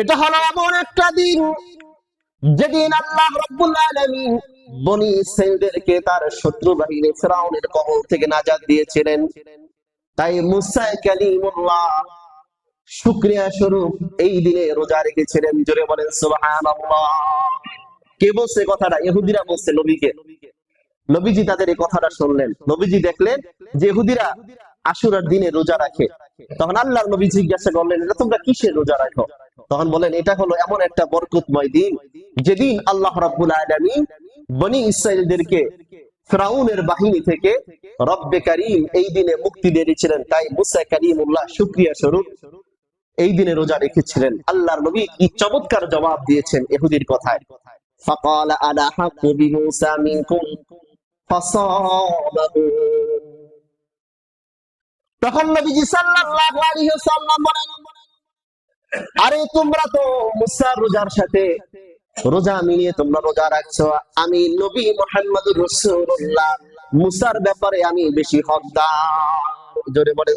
এটা হলো এমন একটা দিন যেদিন আল্লাহ রাব্বুল আলামিন বনি ইসরাঈলদেরকে তার শত্রু বাহিনী ফিরাউনের কবল থেকে নাজাত দিয়েছিলেন। তাই মুসা কালিমুল্লাহ শুকরিয়া স্বরূপ এই দিনে রোজা রেখেছিলেন। জোরে বলেন, সুবহানাল্লাহ। কে বলছে কথাটা? ইহুদিরা বলছে নবীকে। নবীজি তাদের এই কথাটা শুনলেন। নবীজি দেখলেন যে ইহুদিরা আশুরার দিনে রোজা রাখে। তখন আল্লাহর নবী জিজ্ঞাসা করলেন, এটা তোমরা কিসের রোজা রাখো? তখন বলেন এটা হলো এমন একটা বরকতময় দিন যেদিন আল্লাহ রাব্বুল আলামিন বনি ইসরাইলদেরকে ফিরাউনের বাহিনী থেকে রব্বে কারীম এই দিনে মুক্তি দিয়েছিলেন তাই মুসা কারীমুল্লাহ শুকরিয়া স্বরূপ এই দিনে রোজা রেখেছিলেন আল্লাহর নবী কি চমৎকার জবাব দিয়েছেন ইহুদির কথায় فقال انا حق بموسى منكم فصامه তখন নবীজি সাল্লাল্লাহু আলাইহি ওয়াসাল্লাম বলেন আরে, তোমরা তো মুসা রোজার সাথে রোজা মিলিয়ে তোমরা রোজা রাখছো। আমি নবী মোহাম্মদ রাসূলুল্লাহ। মুসার ব্যাপারে আমি বেশি হকদার। জোরে বলেন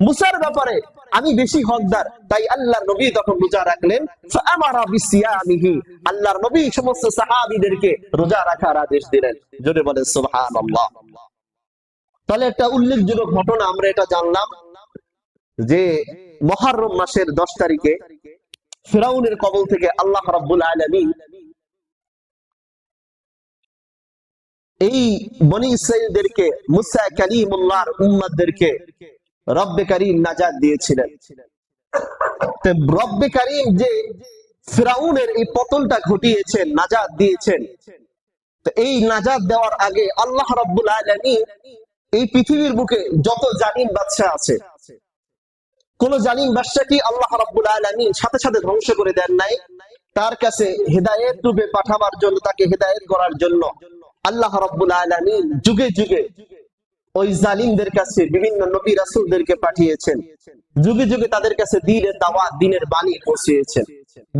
মুসার ব্যাপারে আমি বেশি হকদার। তাই আল্লাহর নবী তখন রোজা রাখলেন। ফাআমারা বিসিয়ামিহি। আল্লাহর নবী সমস্ত সাহাবীদেরকে রোজা রাখার আদেশ দিলেন। জোরে বলেন, সুবহানাল্লাহ। তাহলে একটা উল্লেখযোগ্য ঘটনা আমরা এটা জানলাম যে মহারম মাসের দশ তারিখে ফেরাউনের কবল থেকে আল্লাহ রাব্বুল আলামিন এই বনি ইসরাইলদেরকে মুসা কালিমুল্লাহর উম্মতদেরকে রব্বে কারীম নাজাত দিয়েছিলেন। রব্বে কারীম যে ফিরাউনের এই পতনটা ঘটিয়েছেন নাজাদ দিয়েছেন, তো এই নাজাদ দেওয়ার আগে আল্লাহ রাব্বুল আলামিন এই পৃথিবীর বুকে যত জালিম বাচ্চা আছে কোন জালিম বাদশাকে আল্লাহ রাব্বুল আলামিন সাথে সাথে ধ্বংস করে দেন নাই। তার কাছে হেদায়েত রূপে পাঠাবার জন্য, তাকে হেদায়েত করার জন্য আল্লাহ রাব্বুল আলামিন যুগে যুগে ওই জালিমদের কাছে বিভিন্ন নবী রাসূলদেরকে পাঠিয়েছেন। যুগে যুগে তাদের কাছে দিনের দাওয়াত, দিনের বাণী পৌঁছিয়েছেন।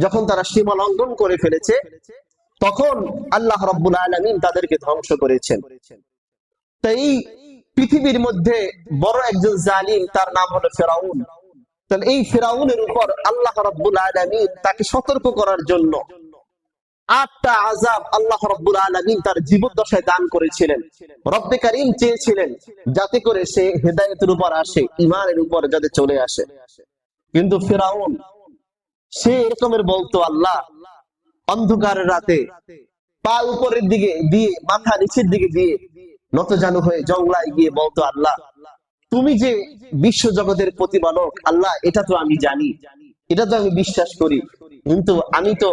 যখন তারা সীমা লঙ্ঘন করে ফেলেছে, তখন আল্লাহ রাব্বুল আলামিন তাদেরকে ধ্বংস করেছেন। তাই পৃথিবীর মধ্যে বড় একজন জালিম, তার নাম হলো ফেরাউন। তাহলে এই ফেরাউনের উপর আল্লাহ রাব্বুল আলামিন তাকে সতর্ক করার জন্য আটটা আজাব আল্লাহ রাব্বুল আলামিন তার জীবদ্দশায় দান করেছিলেন। রব্বে কারীম চেয়েছিলেন যাতে করে সে হেদায়েতের উপর আসে ইমানের উপর যাতে চলে আসে। কিন্তু ফেরাউন, সে এরকমের বলতো, আল্লাহ, অন্ধকারের রাতে পা উপরের দিকে দিয়ে, মাথা নিচের দিকে দিয়ে নত জানু হয়ে জংলায় গিয়ে বলতো, আল্লাহ তুমি যে বিশ্ব জগতের প্রতিপালক, আল্লাহ, এটা তো আমি জানি। এটা তো আমি বিশ্বাস করি। কিন্তু আমি তো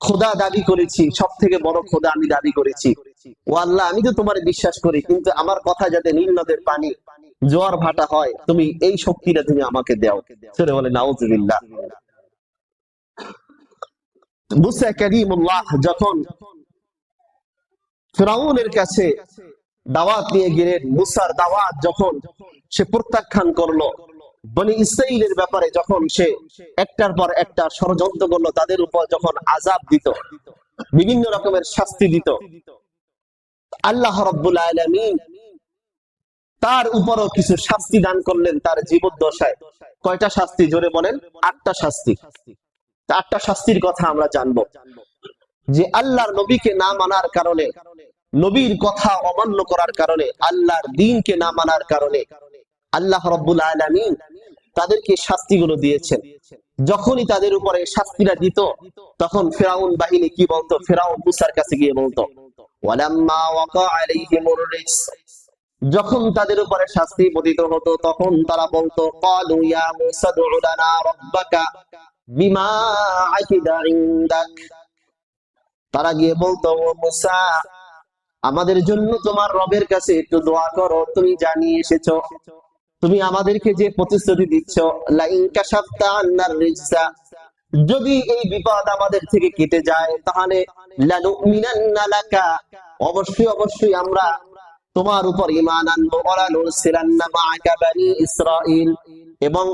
খোদা দাবি করেছি সব থেকে বড় খোদা আমি দাবি করেছি। ও আল্লাহ, আমি তো তোমার বিশ্বাস করি, কিন্তু আমার কথা যাতে নীল নদের পানি, জোয়ার ভাটা হয়, তুমি এই শক্তিটা তুমি আমাকে দাও। ছেড়ে বলে, নাউজুবিল্লাহ। মুসা কারিমুল্লাহ যখন ফেরাউনের কাছে দাওয়াত নিয়ে গেলেন মুসার দাওয়াত যখন সে প্রত্যাখ্যান করল ব্যাপারে যখন সে একটার পর একটা ষড়যন্ত্র করল, তাদের উপর যখন আজাব দিত, বিভিন্ন রকমের শাস্তি দিত, আল্লাহ তার উপরও কিছু শাস্তি দান করলেন তার জীবদ্দশায়। কয়টা শাস্তি? জোরে বলেন, আটটা শাস্তি। আটটা শাস্তির কথা আমরা জানব। যে আল্লাহর নবীকে না মানার কারণে নবীর কথা অমান্য করার কারণে, আল্লাহর দিনকে না মানার কারণে আল্লাহ রব্বুল আলামিন তাদেরকে শাস্তিগুলো দিয়েছেন। যখনই তাদের উপরে শাস্তিটা দিত, তখন ফেরাউন বাহিনী কি বলতো? ফেরাউন মুসার কাছে গিয়ে বলতো যখন তাদের উপরে শাস্তি পতিত হতো, তখন তারা বলতো তারা গিয়ে বলতো মুসা আমাদের জন্য তোমার রবের কাছে একটু দোয়া করো। তুমি জানিয়ে এসেছ, তুমি আমাদেরকে যে প্রতিশ্রুতি দিচ্ছ, লাইন কাশাফতা আন্নার যদি এই বিপদ আমাদের থেকে কেটে যায়, তাহলে অবশ্যই অবশ্যই আমরা তোমার উপর ইমান আনব। ইসরাঈল। এবং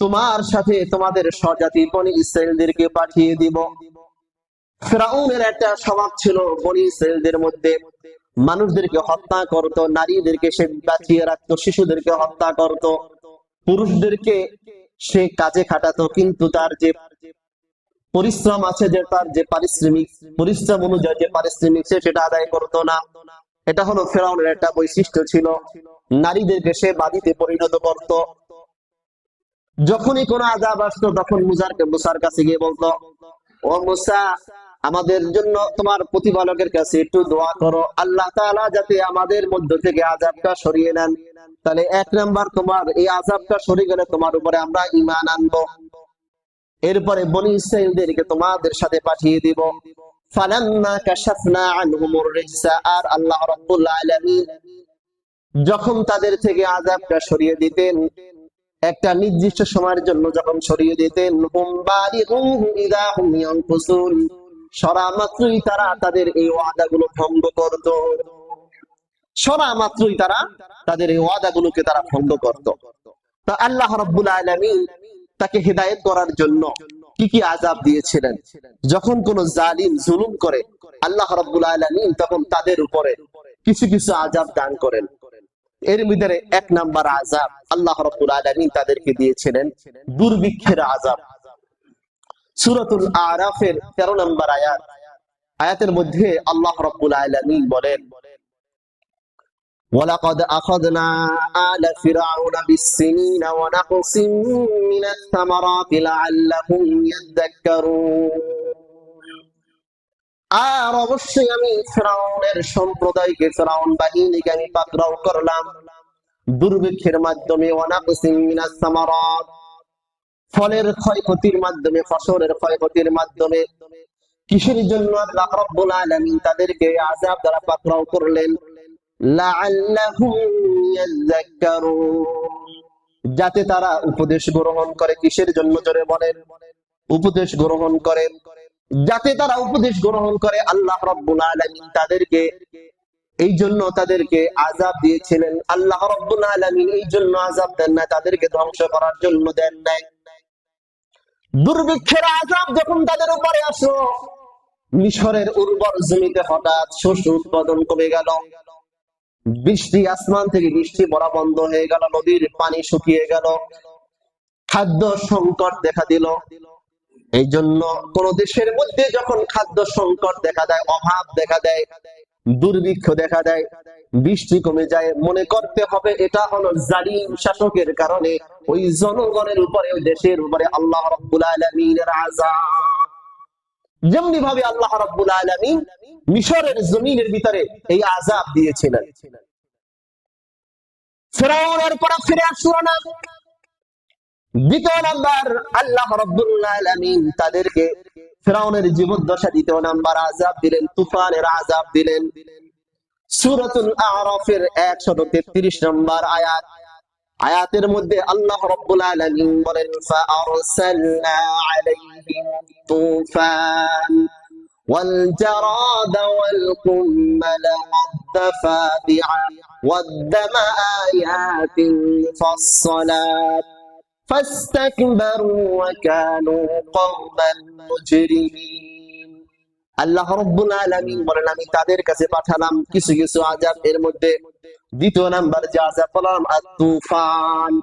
তোমার সাথে তোমাদের স্বজাতি বনি ইসরায়েলদেরকে পাঠিয়ে দিব। ফেরাউনের একটা স্বভাব ছিল বনি ইসরায়েলদের মধ্যে। মানুষদেরকে হত্যা করত, নারীদেরকে সে বাঁচিয়ে রাখতো, শিশুদেরকে হত্যা করত, পুরুষদেরকে সে কাজে খাটাতো, কিন্তু তার যে পরিশ্রম আছে যে তার যে পারিশ্রমিক, পরিশ্রম অনুযায়ী যে পারিশ্রমিক সে সেটা আদায় করতো না। এটা হলো ফেরাউনের একটা বৈশিষ্ট্য ছিল। নারীদেরকে সে বাদিতে পরিণত করত। যখনই কোনো আজাব আসতো, তখন মুসারকে মুসার কাছে গিয়ে বলতো, ও মুসা আমাদের জন্য তোমার প্রতিপালকের কাছে একটু দোয়া করো। আল্লাহ তাআলা যাতে আমাদের মধ্য থেকে আজাবটা সরিয়ে নেন। তাহলে এক নাম্বার তোমার এই আজাবটা সরিয়ে গেলে তোমার উপরে আমরা ঈমান আনব। এরপরে বনি ইসরাইলদেরকে তোমাদের সাথে পাঠিয়ে দিব। যখন তাদের থেকে আযাবটা সরিয়ে দিতেন, একটা নির্দিষ্ট সময়ের জন্য যখন সরিয়ে দিতেন সরা মাত্রই তারা তাদের এই ওয়াদাগুলো ভঙ্গ করত। সরা মাত্রই তারা তাদের এই ওয়াদাগুলোকে তারা ভঙ্গ করত। তা আল্লাহ রাব্বুল আলামিন তাকে হেদায়েত করার জন্য কি কি আজাব দিয়েছিলেন? যখন কোন জালিম জুলুম করে, আল্লাহ রাব্বুল আলামিন তখন তাদের উপরে কিছু কিছু আজাব দান করেন। এর ভিতরে এক নাম্বার আজাব আল্লাহ রাব্বুল আলামিন তাদেরকে দিয়েছিলেন দুর্ভিক্ষের আজাব সূরাতুল আরাফের 13 নম্বর আয়াত আয়াতের মধ্যে আল্লাহ রাব্বুল আলামিন বলেন ولقد أخذنا آل فرعون بالسنين ونقص من الثمرات لعلهم يذكرون আর অবশ্যই আমি ফেরাউনের সম্প্রদায়কে ফেরাউন বাহিনীকে আমি পাকড়াও করলাম দুর্ভিক্ষের মাধ্যমে ওয়ানাকসিম মিনাস সামারাত ফলের ক্ষয়ক্ষতির মাধ্যমে, ফসলের ক্ষয়ক্ষতির মাধ্যমে কিসের জন্য আল্লাহ রাব্বুল আলামিন তাদেরকে আযাব দ্বারা পাকড়াও করলেন? লাআল্লাহুম ইয়াযাক্কারুন যাতে তারা উপদেশ গ্রহণ করে, কিসের জন্য জোরে বলেন? উপদেশ গ্রহণ করে যাতে তারা উপদেশ গ্রহণ করে, আল্লাহ রাব্বুল আলামিন তাদেরকে এই জন্য তাদেরকে আজাব দিয়েছিলেন। আল্লাহ রাব্বুল আলামিন এই জন্য আজাব দেন না তাদেরকে ধ্বংস করার জন্য দেন নাই। দুর্ভিক্ষের আজাব যখন তাদের উপরে আসলো, মিশরের উর্বর জমিতে হঠাৎ শস্য উৎপাদন কমে গেল। বৃষ্টি আসমান থেকে বৃষ্টি পড়া বন্ধ হয়ে গেল, নদীর পানি শুকিয়ে গেল। খাদ্য সংকট দেখা দিল। এই জন্য কোন দেশের মধ্যে যখন খাদ্য সংকট দেখা দেয়, অভাব দেখা দেয় দুর্ভিক্ষ দেখা দেয়, বৃষ্টি কমে যায়। মনে করতে হবে এটা হলো জালিম শাসকের কারণে। ওই জনগণের উপরে, ওই দেশের উপরে আল্লাহ রাব্বুল আলামিনের আযাব। যেমনি ভাবে আল্লাহ রাব্বুল আলামিন মিশরের জমিনের ভিতরে এই আযাব দিয়েছিলেন। দ্বিতীয় নাম্বার, আল্লাহ রাব্বুল তাদেরকে ফেরাউনের জীবদ্দশা দ্বিতীয় নাম্বার আযাব দিলেন তুফানের আযাব দিলেন সূরাতুল আরাফের 133 নম্বর আয়াত আয়াতের মধ্যে আল্লাহ রাব্বুল আলামিন বলেন ফাআরসালনা আলাইহিম তুফান والجراد والقمل والضفادع والدم آيات مفصلات فاستكبروا وكانوا قوما مجرمين আল্লাহ রব্বুল আলামিন বলেন আমি তাদের কাছে পাঠালাম কিছু কিছু আযাব এর মধ্যে দ্বিতীয় নাম্বার যে আযাব বললাম আর তুফান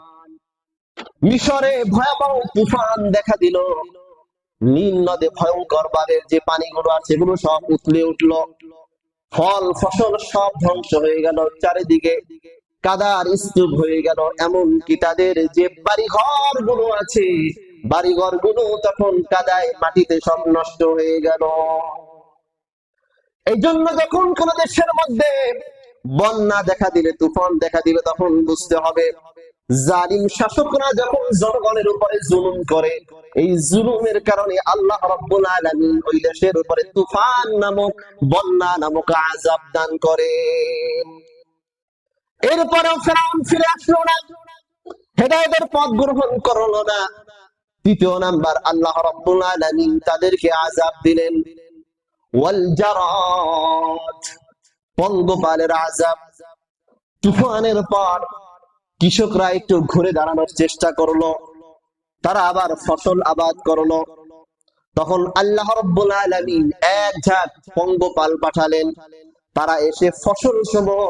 মিশরে ভয়াবহ তুফান দেখা দিল নীল নদে ভয়ঙ্কর বারের যে পানিগুলো আছে সেগুলো সব উতলে উঠলো ফল ফসল সব ধ্বংস হয়ে গেল চারিদিকে কাদার স্তূপ হয়ে গেল এমন কি তাদের যে বাড়িঘরগুলো আছে বাড়িঘরগুলো তখন কাদায় মাটিতে সব নষ্ট হয়ে গেল। এই জন্য যখন কোন দেশের মধ্যে বন্যা দেখা দিলে, তুফান দেখা দিলে, তখন বুঝতে হবে জালিম শাসকরা যখন জনগণের উপরে জুলুম করে, এই জুলুমের কারণে আল্লাহ রাব্বুল আলামিন ওই দেশের উপরে তুফান নামক, বন্যা নামক আযাব দান করে। এরপরেও ফেরাউন ফিরে আসলো না। হেদায়েতের পথ গ্রহণ করল না। তৃতীয় নাম্বার, আল্লাহ রাব্বুল আলামিন তাদেরকে আযাব দিলেন। ওয়াল জারাদ পঙ্গপালের আযাব। তুফানের পর কৃষকরা একটু ঘুরে দাঁড়ানোর চেষ্টা করল। তারা আবার ফসল আবাদ করল। তখন আল্লাহ রব্বুল আলামিন এক ঝাঁক পঙ্গপাল পাঠালেন। তারা এসে ফসল সমূহ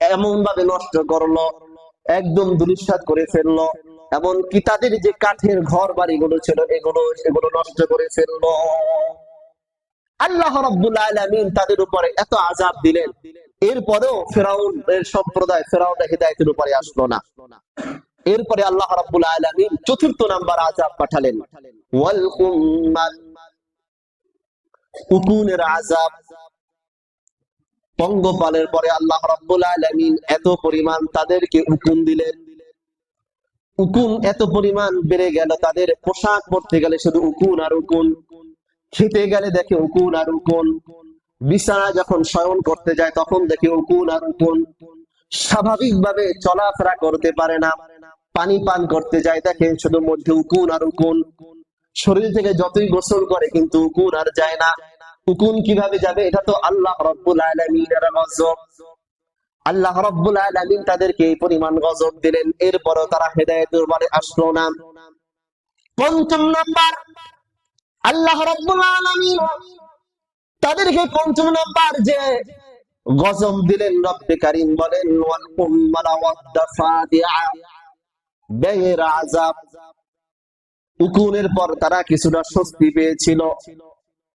এমন ভাবে নষ্ট করল, একদম দুলিশাত করে ফেলল, এমনকি তাদের যে কাঠের ঘর বাড়িগুলো ছিল, এগুলো এগুলো নষ্ট করে ফেলল। আল্লাহ তাদের উপরে এত আজাব দিলেন, এরপরেও ফেরাউন এর সম্প্রদায় ফেরাউন হিদায়তের উপরে আসলো না। এরপরে আল্লাহ রাব্বুল আলামিন চতুর্থ নাম্বার আযাব পাঠালেন। ওয়াল উকুনের পঙ্গপালের পরে আল্লাহ রাব্বুল আলামিন এত পরিমাণ তাদেরকে উকুন দিলেন। উকুন এত পরিমাণ বেড়ে গেল, তাদের পোশাক পরতে গেলে শুধু উকুন আর উকুন। খেতে গেলে দেখে উকুন আর উকুন। বিছানা যখন শয়ন করতে যায় তখন দেখে উকুন আর উকুন। স্বাভাবিকভাবে চলাফেরা করতে পারে না, পানি পান করতে যায় দেখে শুধু মধ্যে উকুন আর উকুন। শরীর থেকে যতই গোসল করে কিন্তু উকুন আর যায় না। উকুন কীভাবে যাবে, এটা তো আল্লাহ রব্বুল আলামিনের গজব। আল্লাহ রব্বুল আলামিন তাদেরকে এই পরিমাণ গজব দিলেন, এরপরও তারা হেদায়েতের বারে আসলো না। পঞ্চম নাম্বার, আল্লাহ রব্বুল আলামিন তাদেরকে পঞ্চম নাম্বার যে গজব দিলেন, রব্বে কারীম বলেন ব্যয়ের আযাব। উকুনের পর তারা কিছুটা স্বস্তি পেয়েছিল।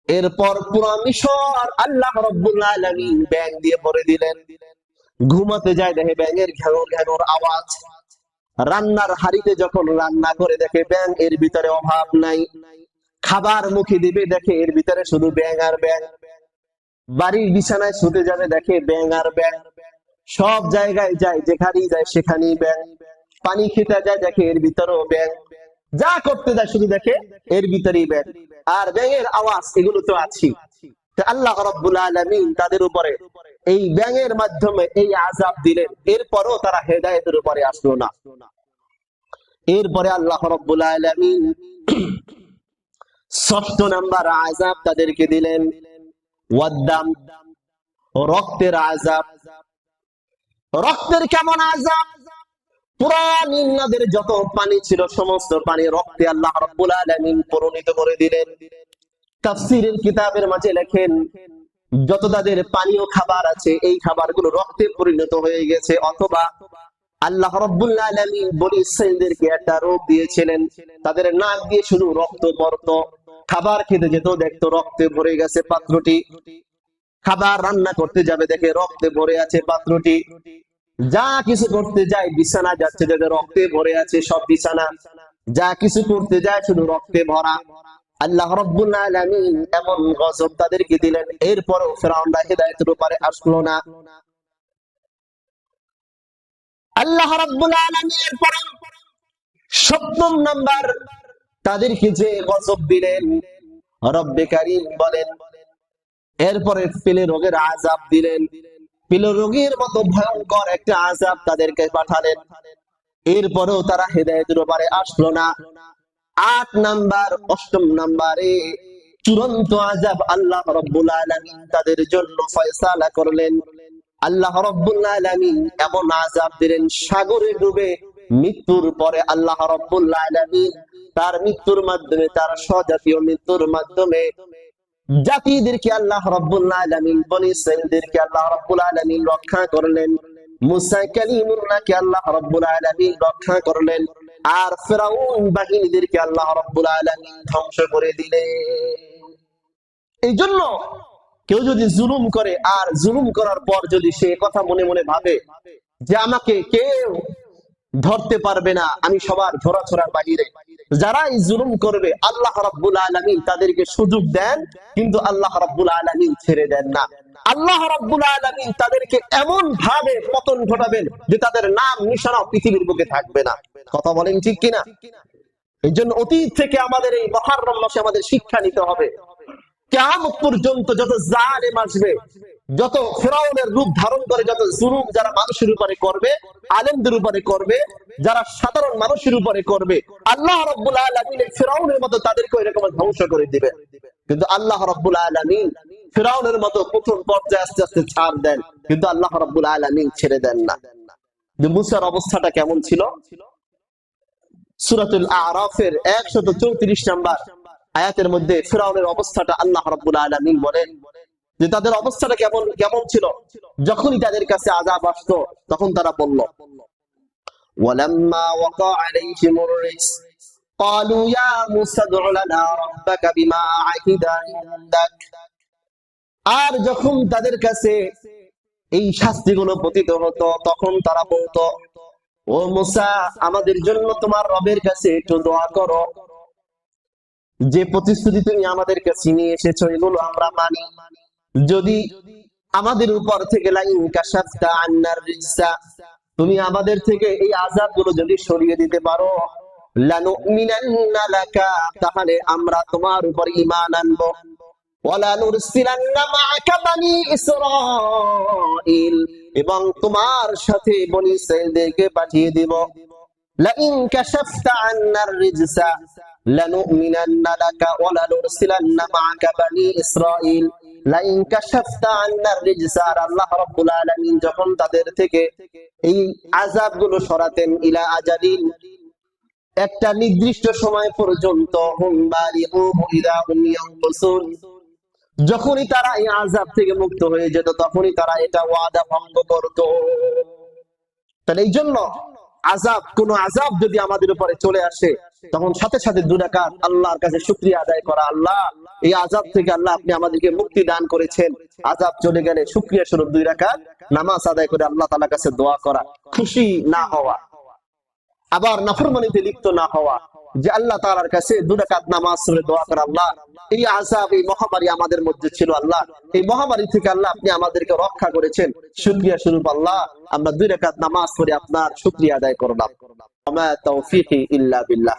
এরপর পুরো মিশর আল্লাহ রব্বুল আলামিন ব্যাং দিয়ে ভরে দিলেন। ঘুমাতে যায় দেখে ব্যাঙের ঘ্যাঙর ঘ্যাঙর আওয়াজ। রান্নার হাড়িতে যখন রান্না করে দেখে ব্যাং এর ভিতরে অভাব নাই। খাবার মুখে দিবে দেখে এর ভিতরে শুধু ব্যাং আর ব্যাং বাড়ির বিছানায় শুতে যাবে দেখে ব্যাং আর ব্যাং সব জায়গায় যায়, যেখানেই যায় সেখানেই ব্যাং পানি খেতে যায় দেখে এর ভিতরেও ব্যাং যা করতে যায় শুধু দেখে, এর ভিতরেই ব্যাং আর ব্যাঙের আওয়াজ, এগুলো তো আছি আল্লাহ রব্বুল আলমিন তাদের উপরে এই ব্যাঙের মাধ্যমে এই আজাব দিলেন। এরপরও তারা হেদায়তের উপরে আসলো না। এরপরে আল্লাহ রব্বুল আলমিন ষষ্ঠ নাম্বার আজাব তাদেরকে দিলেন। রক্তের আজাব রক্তের কেমন আজাব পুরা যত পানি ছিল, সমস্ত পানি রক্তে আল্লাহ রব্বুল আলামিন পরিণত করে দিলেন। তাফসীরের কিতাবের মাঝে লেখেন, যত তাদের পানীয় খাবার আছে, এই খাবারগুলো রক্তে পরিণত হয়ে গেছে, অথবা আল্লাহ রব্বুল আলামিন ইসরাইলদেরকে একটা রোগ দিয়েছিলেন। তাদের নাক দিয়ে শুধু রক্ত পড়তো। খাবার খেতে যেত দেখতো রক্তে ভরে গেছে পাত্রটি। খাবার রান্না করতে যাবে দেখে রক্তে ভরে আছে পাত্রটি। যা কিছু করতে যায়, বিছানা যাচ্ছে, যাদের রক্তে ভরে আছে সব বিছানা। যা কিছু করতে যায়, শুধু রক্তে ভরা। আল্লাহ এমন গজব তাদেরকে দিলেন। উপরে আসলো না। আল্লাহ সপ্তম নাম্বার তাদেরকে যে গজব দিলেন, রব্বে কারীম বলেন, এরপরে ফেলে রোগের আজাব দিলেন। পিল রোগীর মতো ভয়ঙ্কর একটা আজাব তাদেরকে পাঠালেন। এরপরেও তারা হেদায়তের ব্যাপারে আসলো না। আট নাম্বার, অষ্টম নাম্বারে চূড়ান্ত আজাব আল্লাহ রব্বুল আলামিন তাদের জন্য ফয়সালা করলেন। আল্লাহ রব্বুল এমন আজাব দিলেন, সাগরে ডুবে মৃত্যুর পরে আল্লাহ রব্বুল আলামিন তার মৃত্যুর মাধ্যমে, তার স্বজাতীয় মৃত্যুর মাধ্যমে জাতিদেরকে আল্লাহ রব্বুল আলামিন, বনি ইসরাইলদেরকে আল্লাহ রব্বুল আলামিন রক্ষা করলেন। ধ্বংস করে এই জন্য কেউ যদি জুলুম করে, আর জুলুম করার পর যদি সে কথা মনে মনে ভাবে যে আমাকে কেউ ধরতে পারবে না, আমি সবার ধরা ছোড়ার বাহিরে। যারা এই জুলুম করবে, আল্লাহ রাব্বুল আলামিন তাদেরকে সুযোগ দেন, কিন্তু আল্লাহ রাব্বুল আলামিন ছেড়ে দেন না। আল্লাহ রাব্বুল আলামিন তাদেরকে এমন ভাবে পতন ঘটাবেন যে তাদের নাম নিশানা পৃথিবীর বুকে থাকবে না। কথা বলেন ঠিক কিনা? এই জন্য অতীত থেকে আমাদের এই মহারম মাসে আমাদের শিক্ষা নিতে হবে। কেমন পর্যন্ত যত জালেম আসবে যত ফেরাউনের রূপ ধারণ করে, যত জুলুম যারা মানুষের উপরে করবে, আলেমদের উপরে করবে, যারা সাধারণ মানুষের উপরে করবে, আল্লাহ রব্বুল আলমিন ফেরাউনের মতো তাদেরকে এরকম ধ্বংস করে দিবে। কিন্তু আল্লাহ রব্বুল আলমিন ফেরাউনের মতো প্রথম পর্যায়ে আস্তে আস্তে ছাড় দেন, কিন্তু আল্লাহ রব্বুল আলমিন ছেড়ে দেন না। মুসার অবস্থাটা কেমন ছিল? সুরাতুল আরাফের একশত চৌত্রিশ নাম্বার আয়াতের মধ্যে ফেরাউনের অবস্থাটা আল্লাহ রব্বুল আলমিন বলেন যে তাদের অবস্থাটা কেমন কেমন ছিল যখনই তাদের কাছে আজাব আসতো তখন তারা বলল ولما وقع عليهم الرجس قالوا يا موسى ادع لنا ربك بما عهد عندك আর যখন তাদের কাছে এই শাস্তিগুলো পতিত হতো তখন তারা বলতো ও মুসা আমাদের জন্য তোমার রবের কাছে একটু দোয়া করো যে প্রতিশ্রুতি তুমি আমাদের কাছে নিয়ে এসেছো এগুলো আমরা মানি যদি আমাদের উপর থেকে তুমি আমাদের থেকে এই আযাবগুলো যদি সরিয়ে দিতে পারো তাহলে আমরা তোমার উপর ঈমান আনব। এবং তোমার সাথে বনি ইসরাঈলদেরকে পাঠিয়ে দিব। মাআকা বানি যখন তাদের থেকে এই সরাতেন ইলা একটা নির্দিষ্ট সময় পর্যন্ত যখনই তারা এই আযাব থেকে মুক্ত হয়ে যেত, তখনই তারা এটা ওয়াদা ভঙ্গ করত। তাহলে এই জন্য আযাব, কোন আজাব যদি আমাদের উপরে চলে আসে, তখন সাথে সাথে দুরাকাত আল্লাহর কাছে শুক্রিয়া আদায় করা আল্লাহ। এই আজাব থেকে আল্লাহ আপনি আমাদেরকে মুক্তি দান করেছেন। আজাব চলে গেলে শুক্রিয়া স্বরূপ দুই রাকাত নামাজ আদায় করে আল্লাহ তালা কাছে দোয়া করা, খুশি না হওয়া, আবার নাফরমানিতে লিপ্ত না হওয়া। যে আল্লাহ তালার কাছে দুরাকাত নামাজ দোয়া করা আল্লাহ, এই আজাব এই মহামারী আমাদের মধ্যে ছিল আল্লাহ। এই মহামারী থেকে আল্লাহ আপনি আমাদেরকে রক্ষা করেছেন। শুক্রিয়া স্বরূপ আল্লাহ, আমরা দুই রাকাত নামাজ পড়ে আপনার সুক্রিয়া আদায় করলাম। আমার তৌফিক ইল্লা বিল্লাহ।